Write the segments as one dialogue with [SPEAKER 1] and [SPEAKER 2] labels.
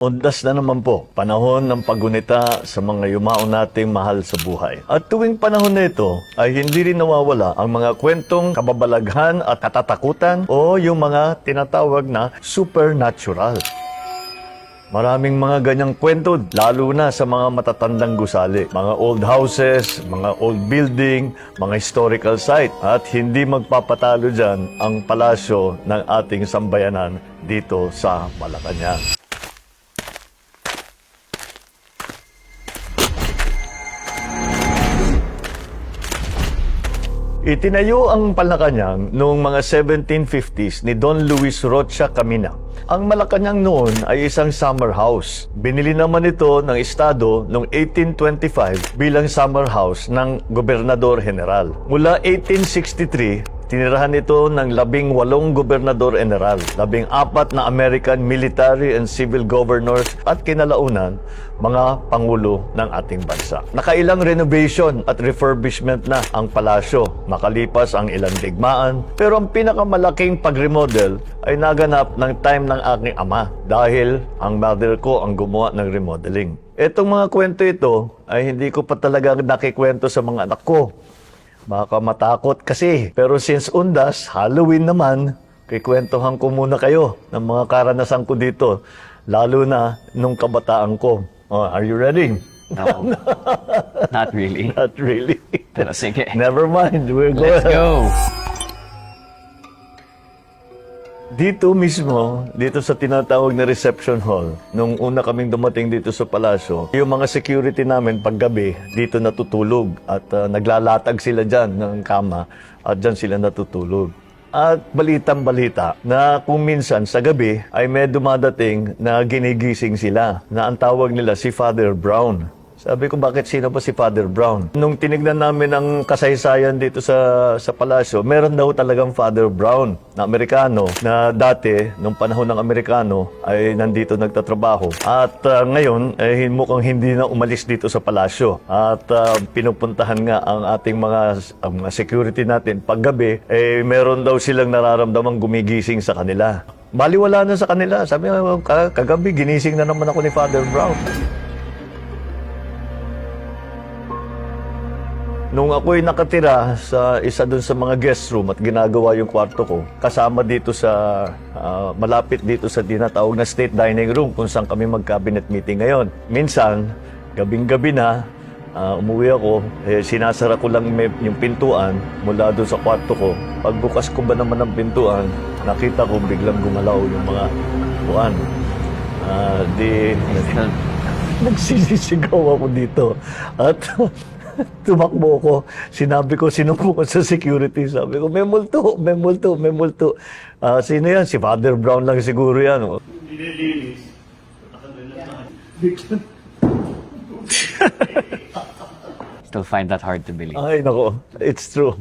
[SPEAKER 1] Undas na naman po, panahon ng pagunita sa mga yumao nating mahal sa buhay. At tuwing panahon na ito, ay hindi rin nawawala ang mga kwentong kababalaghan at katatakutan o yung mga tinatawag na supernatural. Maraming mga ganyang kwento, lalo na sa mga matatandang gusali. Mga old houses, mga old building, mga historical site. At hindi magpapatalo dyan ang palasyo ng ating sambayanan dito sa Malacanang. Itinayo ang Malacanang noong mga 1750s ni Don Luis Rocha Camina. Ang Malacanang noon ay isang summer house. Binili naman ito ng Estado noong 1825 bilang summer house ng Gobernador General. Mula 1863, Tinirahan ito ng labing walong gobernador general, labing apat na American military and civil governors at kinalaunan mga pangulo ng ating bansa. Nakailang renovation at refurbishment na ang palasyo, makalipas ang ilang digmaan, pero ang pinakamalaking pag-remodel ay naganap ng time ng aking ama dahil ang mother ko ang gumawa ng remodeling. Etong mga kwento ito ay hindi ko pa talaga nakikwento sa mga anak ko Baka matakot kasi. Pero since undas, Halloween naman, kikwentuhan ko muna kayo ng mga karanasan ko dito. Lalo na nung kabataan ko. Oh, are you ready?
[SPEAKER 2] No, not really.
[SPEAKER 1] Not really.
[SPEAKER 2] Pero sige.
[SPEAKER 1] Never mind. We're
[SPEAKER 2] Let's
[SPEAKER 1] going.
[SPEAKER 2] go!
[SPEAKER 1] Dito mismo, dito sa tinatawag na reception hall, nung una kaming dumating dito sa palasyo, yung mga security namin paggabi, dito natutulog at ah, naglalatag sila dyan ng kama at dyan sila natutulog. At balitang balita na kung minsan sa gabi ay may dumadating na ginigising sila na ang tawag nila si Father Brown. Sabi ko, bakit sino ba si Father Brown? Nung tinignan namin ang kasaysayan dito sa, sa palasyo, meron daw talagang Father Brown na Amerikano na dati, nung panahon ng Amerikano, ay nandito nagtatrabaho. At ah, ngayon, eh, mukhang hindi na umalis dito sa palasyo. At ah, pinupuntahan nga ang ating mga, mga security natin. Paggabi, eh, meron daw silang nararamdamang gumigising sa kanila. Baliwala na sa kanila. Sabi nga, "Ka- kagabi, ginising na naman ako ni Father Brown. Nung ako'y nakatira sa isa dun sa mga guest room at ginagawa yung kwarto ko, kasama dito sa, ah, malapit dito sa tinatawag na state dining room kung saan kami mag-cabinet meeting ngayon. Minsan, gabing-gabi na, ah, umuwi ako, eh, sinasara ko lang may, yung pintuan mula doon sa kwarto ko. Pagbukas ko ba naman ng pintuan, nakita ko biglang gumalaw yung mga buwan. Ah, di, nagsisisigaw ako dito. At tumakbo ko. Sinabi ko, sinubo ko sa security. Sabi ko, may multo, may multo, may multo. Ah, sino yan? Si Father Brown lang siguro yan.
[SPEAKER 2] Still find that hard to believe.
[SPEAKER 1] Ay, nako. It's true.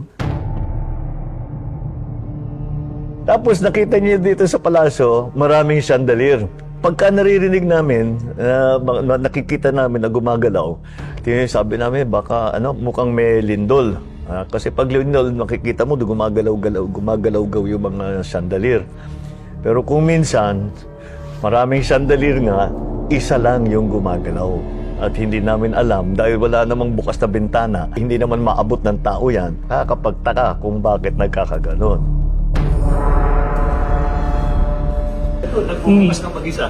[SPEAKER 1] Tapos nakita niyo dito sa palasyo, maraming chandelier. Pagka naririnig namin, na ma- nakikita namin na gumagalaw, sabi namin, baka ano, mukhang may lindol. Ah, kasi pag lindol, nakikita mo, gumagalaw-galaw, gumagalaw-gaw yung mga chandelier. Pero kung minsan, maraming chandelier nga, isa lang yung gumagalaw. At hindi namin alam dahil wala namang bukas na bintana, hindi naman maabot ng tao yan, kakapagtaka kung bakit nagkakaganon. Ito, nagbubukas ng mag-isa.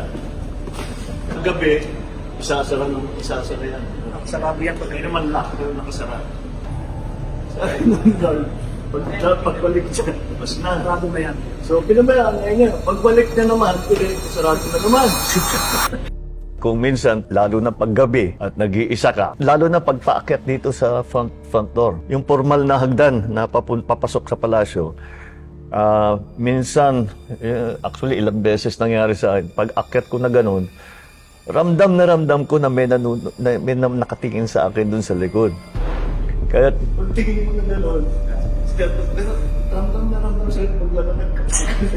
[SPEAKER 1] Gabi, isasara ng isasara yan. Nakasarado yan pag naman lock, pero nakasara. Sabi ng girl, pag, pagbalik dyan, mas na. Sarado na yan. So, pinabayaan ngayon niya. Pagbalik niya naman, pilit, sarado na naman. Kung minsan, lalo na paggabi at nag-iisa ka, lalo na pagpaakyat dito sa front, front door, yung formal na hagdan na papun, papasok sa palasyo, ah, minsan, eh, actually ilang beses nangyari sa akin, pag akyat ko na ganun, ramdam na ramdam ko na may, nanu, na, may nam- nakatingin sa akin dun sa likod. Kaya, pagtingin mo na gano'n, ramdam na ramdam sa'yo paglalakad ka.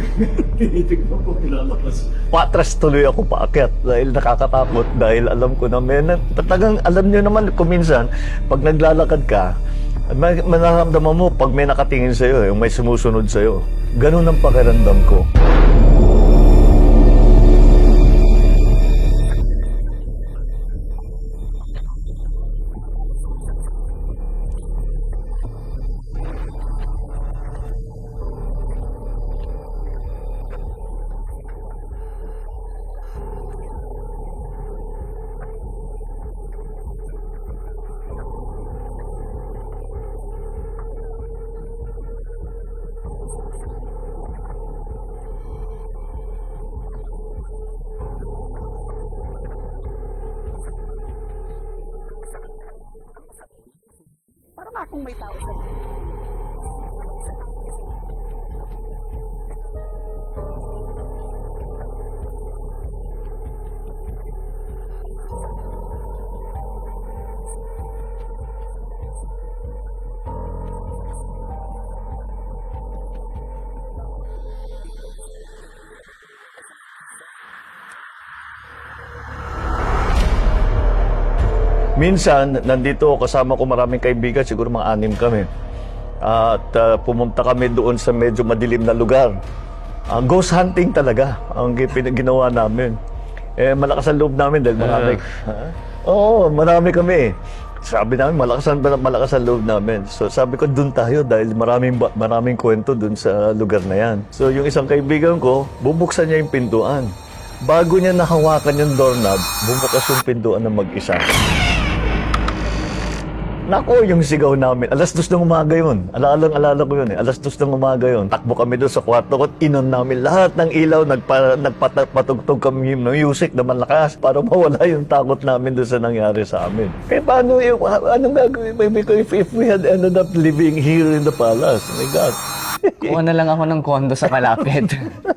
[SPEAKER 1] Tinitignan ko nilalabas. Patras tuloy ako paakyat dahil nakakatakot dahil alam ko na may na, talagang alam niyo naman kung minsan pag naglalakad ka may manaramdaman mo pag may nakatingin sa'yo, yung may sumusunod sa'yo. Ganun ang pakiramdam ko.
[SPEAKER 3] Kung may tao sa
[SPEAKER 1] Minsan, nandito kasama ko maraming kaibigan, siguro mga anim kami. At ah, pumunta kami doon sa medyo madilim na lugar. Ang ghost hunting talaga ang ginawa namin. Eh, malakas ang loob namin dahil marami. Oo, marami kami. Sabi namin, malakas ang, malakas ang loob namin. So sabi ko, doon tayo dahil maraming, maraming kwento doon sa lugar na yan. So yung isang kaibigan ko, bubuksan niya yung pintuan. Bago niya nahawakan yung doorknob, bumukas yung pintuan ng mag-isa. Nako, yung sigaw namin. Alas dos ng umaga yun. Alalang alala ko yun eh. Alas dos ng umaga yun. Takbo kami doon sa kwarto ko. Inon namin lahat ng ilaw. Nagpa, nagpatugtog kami ng music na malakas para mawala yung takot namin doon sa nangyari sa amin. Eh paano yung, anong gagawin maybe if, if we had ended up living here in the palace? Oh my God.
[SPEAKER 2] Kuha na lang ako ng kondo sa malapit.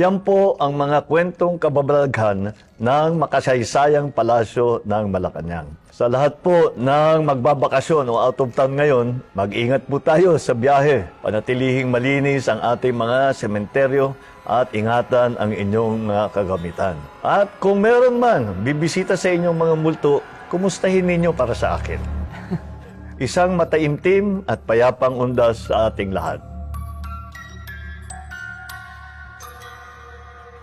[SPEAKER 1] Yan po ang mga kwentong kababalaghan ng makasaysayang palasyo ng Malacanang. Sa lahat po ng magbabakasyon o out of town ngayon, mag-ingat po tayo sa biyahe. Panatilihing malinis ang ating mga sementeryo at ingatan ang inyong mga kagamitan. At kung meron man bibisita sa inyong mga multo, kumustahin ninyo para sa akin. Isang mataimtim at payapang undas sa ating lahat.